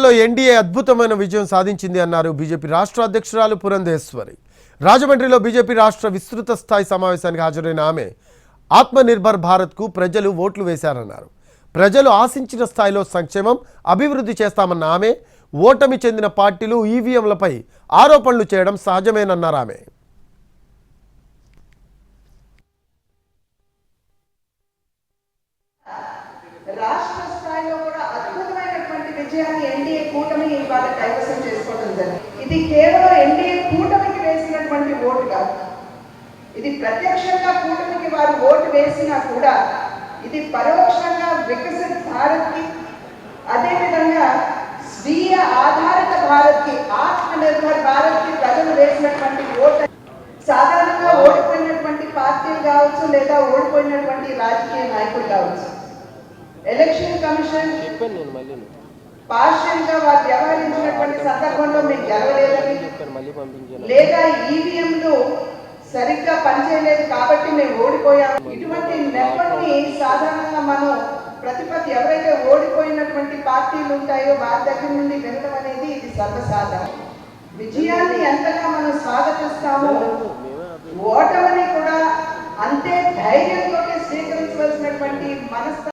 ఎన్నికల్లో ఎన్డీఏ అద్భుతమైన విజయం సాధించింది అన్నారు బీజేపీ రాష్ట్ర అధ్యక్షురాలు పురంధేశ్వరి. రాజమండ్రిలో బీజేపీ రాష్ట్ర విస్తృత స్థాయి సమావేశానికి హాజరైన ఆమె ఆత్మనిర్భర్ భారత్కు ప్రజలు ఓట్లు వేశారన్నారు. ప్రజలు ఆశించిన స్థాయిలో సంక్షేమం అభివృద్ధి చేస్తామన్న ఆమె ఓటమి చెందిన పార్టీలు ఈవీఎంలపై ఆరోపణలు చేయడం సహజమేనన్నారు ఆమె. రాష్ట్ర విజయాన్ని ఎన్డీఏ కూటమి ఇవాళ కైవసం చేసుకోవడం జరిగింది. ఇది కేవలం ఎన్డీఏ కూటమికి వేసినటువంటి ఓటు కాదు. ఇది ప్రత్యక్షంగా కూటమికి వారు ఓటు వేసినా కూడా ఇది పరోక్షంగా వికసిత్ భారత్కి అదేవిధంగా స్వీయ ఆధారిత భారత్కి ఆత్మనిర్భర్ భారత్కి ప్రజలు వేసినటువంటి ఓటు. సాధారణంగా ఓడిపోయినటువంటి పార్టీలు కావచ్చు లేదా ఓడిపోయినటువంటి రాజకీయ నాయకులు కావచ్చు. ఎలక్షన్ కమిషన్ పార్షియల్గా వారు వ్యవహరించినటువంటి సందర్భంలో మేము గెలవలేదని లేదా ఈవీఎంలు సరిగ్గా పనిచేయలేదు కాబట్టి మేము ఓడిపోయాము ఇటువంటి నెప్పటిని సాధారణంగా మనం ప్రతిపతి ఎవరైతే ఓడిపోయినటువంటి పార్టీలు ఉంటాయో వారి దగ్గర నుండి వినడం అనేది ఇది సర్వసాధారణం. విజయాన్ని ఎంతగా మనం స్వాగతిస్తామో ఓటమిని కూడా అంతే ధైర్యంతో స్వీకరించవలసినటువంటి మనస్